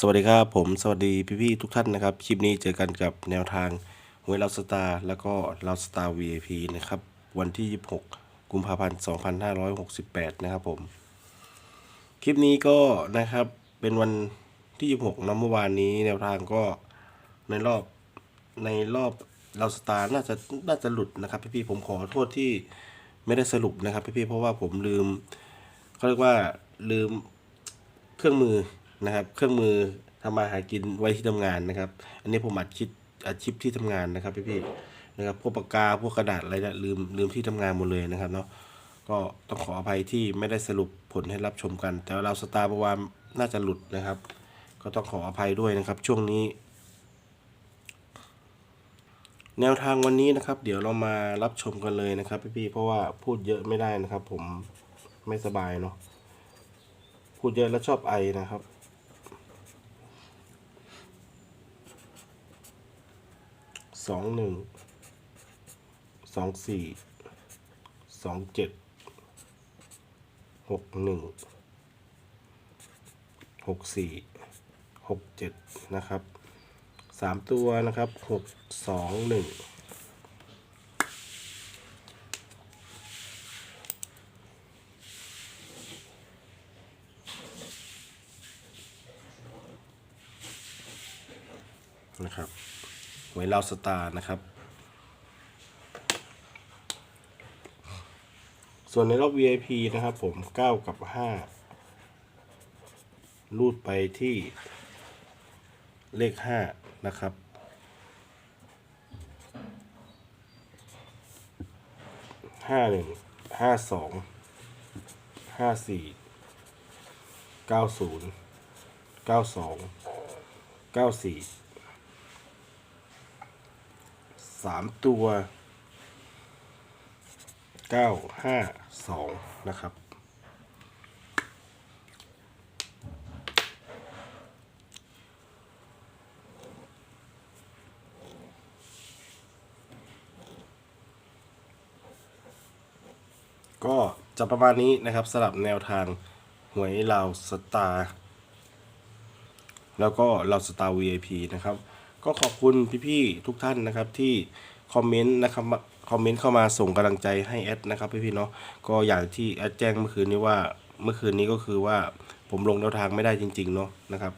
สวัสดีครับผมสวัสดีพี่ๆทุกท่านนะครับคลิปนี้เจอกันกับแนวทางหวยเราสตาร์แล้วก็เราสตาร์ VIP นะครับวันที่ 26 กุมภาพันธ์ 2568 นะครับผม คลิปนี้ก็นะครับเป็นวันที่ 26นะเมื่อวานนี้แนวทางก็ในรอบในรอบเราสตาร์น่าจะน่าจะหลุดนะครับพี่ๆผมขอโทษที่ไม่ได้สรุปนะครับพี่ๆเพราะว่าผมลืมเขาเรียกว่าลืมเครื่องมือ นะครับ เครื่องมือทำมาหากินไว้ที่ทำงานนะครับ อันนี้ผมอัดคลิปอัดคลิปที่ทำงานนะครับพี่ๆนะครับพวกปากกาพวกกระดาษอะไรนี่ยลืมลืมที่ทำงานหมดเลยนะครับเนาะก็ต้องขออภัยที่ไม่ได้สรุปผลให้รับชมกัน แต่เราสตาร์ประวามน่าจะหลุดนะครับ ก็ต้องขออภัยด้วยนะครับ ช่วงนี้ แนวทางวันนี้นะครับ เดี๋ยวเรามารับชมกันเลยนะครับ พี่ๆเพราะว่าพูดเยอะไม่ได้นะครับ ผมไม่สบายเนาะพูดเยอะแล้วชอบไอนะครับ สองหนึ่งสองสี่สองเจ็ดหกหนึ่งหกสี่หกเจ็ดนะครับสามตัวนะครับหกสองหนึ่งนะครับ หวยเราสตาร์นะครับ ส่วนในรอบ VIP นะครับผม 9 กับ 5 รูดไปที่เลข 5 นะครับ ห้าหนึ่งห้าสองห้าสี่เก้าศูนย์เก้าสองเก้าสี่ สามตัวเก้าห้าสองนะครับ ก็จะประมาณนี้นะครับสำหรับแนวทางหวยลาวสตาร์แล้วก็เราสตาร์ VIP นะครับ ก็ขอบคุณพี่ๆทุกท่านนะครับที่คอมเมนต์นะครับคอมเมนต์เข้ามาส่งกำลังใจให้แอดนะครับพี่ๆเนาะก็อย่างที่แอดแจ้งเมื่อคืนนี้ว่าเมื่อคืนนี้ก็คือว่าผมลงแนวทางไม่ได้จริงๆเนาะนะครับ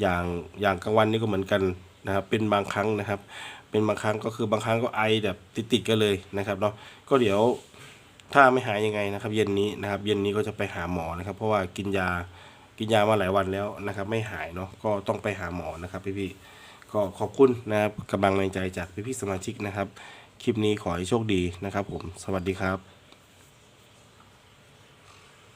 อย่างอย่างกลางวันนี่ก็เหมือนกันนะครับเป็นบางครั้งนะครับ เป็นบางครั้งก็คือบางครั้งก็ไอแบบติดๆกันเลยนะครับเนาะก็เดี๋ยวถ้าไม่หายยังไงนะครับ เย็นนี้นะครับ เย็นนี้ก็จะไปหาหมอนะครับ เพราะว่ากินยากินยามาหลายวันแล้วนะครับ ไม่หายเนาะก็ต้องไปหาหมอนะครับพี่ๆ ก็ขอบคุณนะครับกำลังแรงใจจากพี่ๆสมาชิกนะครับ คลิปนี้ขอให้โชคดีนะครับผม สวัสดีครับ